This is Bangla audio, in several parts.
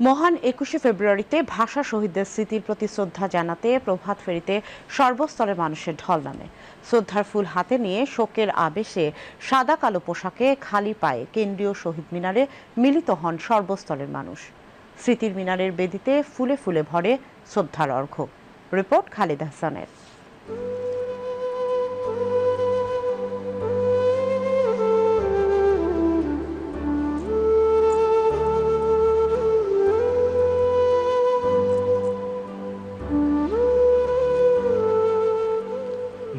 মহান একুশে ফেব্রুয়ারিতে ভাষা শহীদদের স্মৃতির প্রতি শ্রদ্ধা জানাতে প্রভাত ফেরিতে সর্বস্তরের মানুষের ঢল নামে। শ্রদ্ধার ফুল হাতে নিয়ে শোকের আবেশে সাদা কালো পোশাকে খালি পায়ে কেন্দ্রীয় শহীদ মিনারে মিলিত হন সর্বস্তরের মানুষ। স্মৃতির মিনারের বেদিতে ফুলে ফুলে ভরে শ্রদ্ধার অর্ঘ্য। রিপোর্ট খালিদ হাসানের।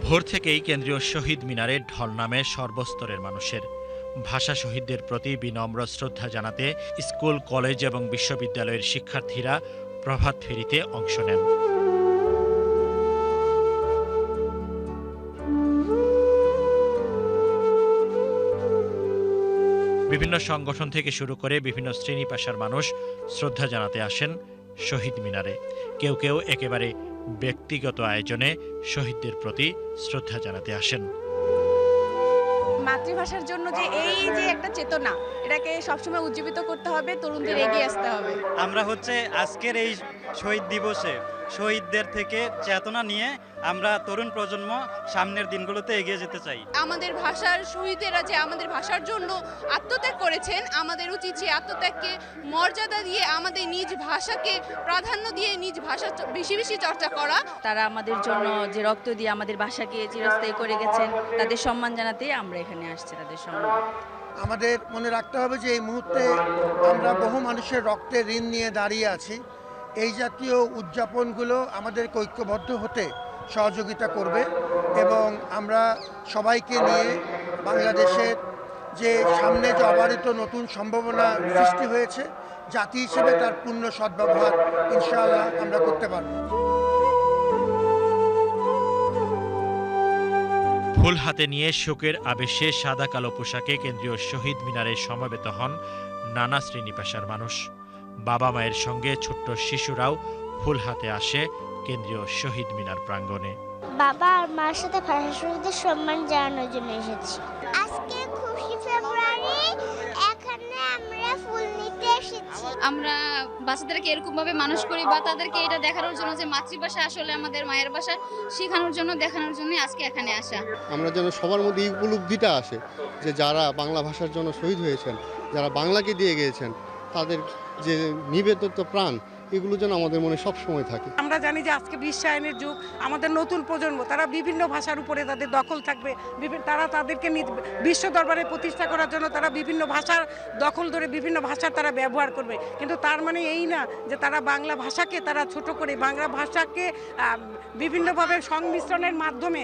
ভোর থেকেই কেন্দ্রীয় শহীদ মিনারে ঢল নামে সর্বস্তরের মানুষের। ভাষা শহীদদের প্রতি বিনম্র শ্রদ্ধা জানাতে স্কুল, কলেজ এবং বিশ্ববিদ্যালয়ের শিক্ষার্থীরা প্রভাত ফেরিতে অংশ নেন। বিভিন্ন সংগঠন থেকে শুরু করে বিভিন্ন শ্রেণি পেশার মানুষ শ্রদ্ধা জানাতে আসেন শহীদ মিনারে। কেউ কেউ একেবারে ব্যক্তিগত আয়োজনে শহীদদের প্রতি শ্রদ্ধা জানাতে আসেন। মাতৃভাষার জন্য যে এই যে একটা চেতনা এটাকে সবসময় উজ্জীবিত করতে হবে তরুণদের এগিয়ে আসতে হবে। আমরা হচ্ছে আজকের এই শহীদ দিবসে শহীদদের থেকে চেতনা নিয়ে আমরা তরুণ প্রজন্ম সামনের দিনগুলোতে এগিয়ে যেতে চাই। আমাদের ভাষার শহীদেরা যে আমাদের ভাষার জন্য আত্মত্যাগ করেছেন আমাদের উচিত সেই আত্মত্যাগকে মর্যাদা দিয়ে আমাদের নিজ ভাষাকে প্রাধান্য দিয়ে নিজ ভাষা বেশি বেশি চর্চা করা। তারা আমাদের জন্য যে রক্ত দিয়ে আমাদের ভাষাকে চিরস্থায়ী করে গেছেন তাদের সম্মান জানাতেই আমরা এখানে আসছি তাদের সম্মান। আমাদের মনে রাখতে হবে যে এই মুহূর্তে আমরা বহু মানুষের রক্তের ঋণ নিয়ে দাঁড়িয়ে আছি। এই জাতীয় উদযাপনগুলো আমাদেরকে ঐক্যবদ্ধ হতে সহযোগিতা করবে এবং আমরা সবাইকে নিয়ে বাংলাদেশের যে সামনে যে অবারিত নতুন সম্ভাবনা সৃষ্টি হয়েছে, জাতি হিসেবে তার পূর্ণ সদ্ব্যবহার ইনশাআল্লাহ আমরা করতে পারব। ফুল হাতে নিয়ে শোকের আবেশে সাদা কালো পোশাকে কেন্দ্রীয় শহীদ মিনারে সমবেত হন নানা শ্রেণি পেশার মানুষ। বাবা মায়ের সঙ্গে ছোট্ট শিশুরাও ফুল হাতে আসে কেন্দ্রীয় শহীদ মিনার প্রাঙ্গণে। বাবা আর মার সাথে ভাষা শহীদদের সম্মান জানানোর জন্য এসেছি। আজকে খুশি ফেব্রুয়ারি এখানে আমরা ফুল নিতে এসেছি। আমরা বাচ্চাদেরকে এরকম ভাবে মানুষ করি বা তাদেরকে এটা দেখানোর জন্য যে মাতৃভাষা আসলে আমাদের মায়ের ভাষা শেখানোর জন্য দেখানোর জন্য আজকে এখানে আসা। আমরা যেন সবার মধ্যে এই উপলব্ধিটা আসে যে যারা বাংলা ভাষার জন্য শহীদ হয়েছেন যারা বাংলাকে দিয়ে গিয়েছেন তাদের যে নিবেদিত প্রাণ এগুলো যেন আমাদের মনে সব সময় থাকে। আমরা জানি যে আজকে বিশ্বায়নের যুগ, আমাদের নতুন প্রজন্ম, তারা বিভিন্ন ভাষার উপরে তাদের দখল থাকবে। তারা তাদেরকে বিশ্ব দরবারে প্রতিষ্ঠা করার জন্য তারা বিভিন্ন ভাষার দখল ধরে বিভিন্ন ভাষা তারা ব্যবহার করবে। কিন্তু তার মানে এই না যে তারা বাংলা ভাষাকে তারা ছোট করে, বাংলা ভাষাকে বিভিন্নভাবে সংমিশ্রণের মাধ্যমে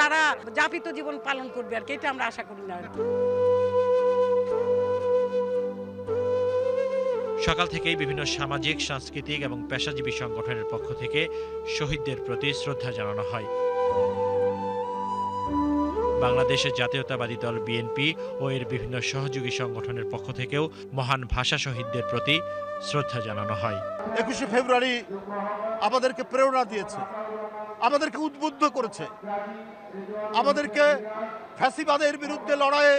তারা যাপিত জীবন পালন করবে আর কি। এটা আমরা আশা করি না সকাল থেকেই বিভিন্ন সামাজিক, সাংস্কৃতিক এবং পেশাজীবী সংগঠনের পক্ষ থেকে শহীদদের প্রতি শ্রদ্ধা জানানো হয়। বাংলাদেশের জাতীয়তাবাদী দল বিএনপি ও এর বিভিন্ন সহযোগী সংগঠনের পক্ষ থেকেও মহান ভাষা শহীদদের প্রতি শ্রদ্ধা জানানো হয়। একুশে ফেব্রুয়ারি আমাদেরকে প্রেরণা দিয়েছে, আমাদেরকে উদ্বুদ্ধ করেছে, আমাদেরকে ফ্যাসিবাদের বিরুদ্ধে লড়াইয়ে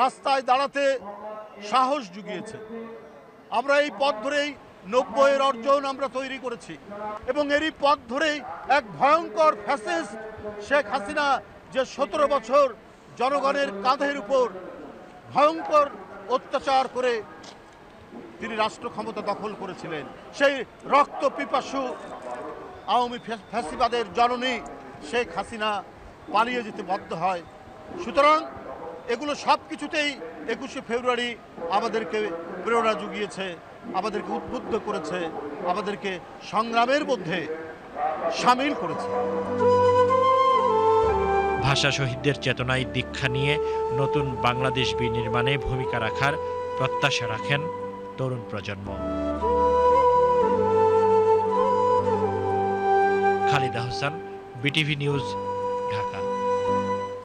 রাস্তায় দাঁড়াতে সাহস জুগিয়েছে। আমরা এই পথ ধরেই নব্বইয়ের অর্জন আমরা তৈরি করেছি এবং এরই পথ ধরেই এক ভয়ঙ্কর ফ্যাসিস্ট শেখ হাসিনা যে সতেরো বছর জনগণের কাঁধের উপর ভয়ঙ্কর অত্যাচার করে তিনি রাষ্ট্র ক্ষমতা দখল করেছিলেন, সেই রক্ত পিপাসু আওয়ামী ফ্যাসিবাদের জননী শেখ হাসিনা পালিয়ে যেতে বাধ্য হয়। সুতরাং এগুলো সব কিছুতেই একুশে ফেব্রুয়ারি আমাদেরকে প্রেরণা জুগিয়েছে, আমাদেরকে উদ্বুদ্ধ করেছে, আমাদেরকে সংগ্রামের মধ্যে সামিল করেছে। ভাষা শহীদদের চেতনায় দীক্ষা নিয়ে নতুন বাংলাদেশ বিনির্মাণে ভূমিকা রাখার প্রত্যাশা রাখেন তরুণ প্রজন্ম। Khalida Hossain, BTV news, Dhaka.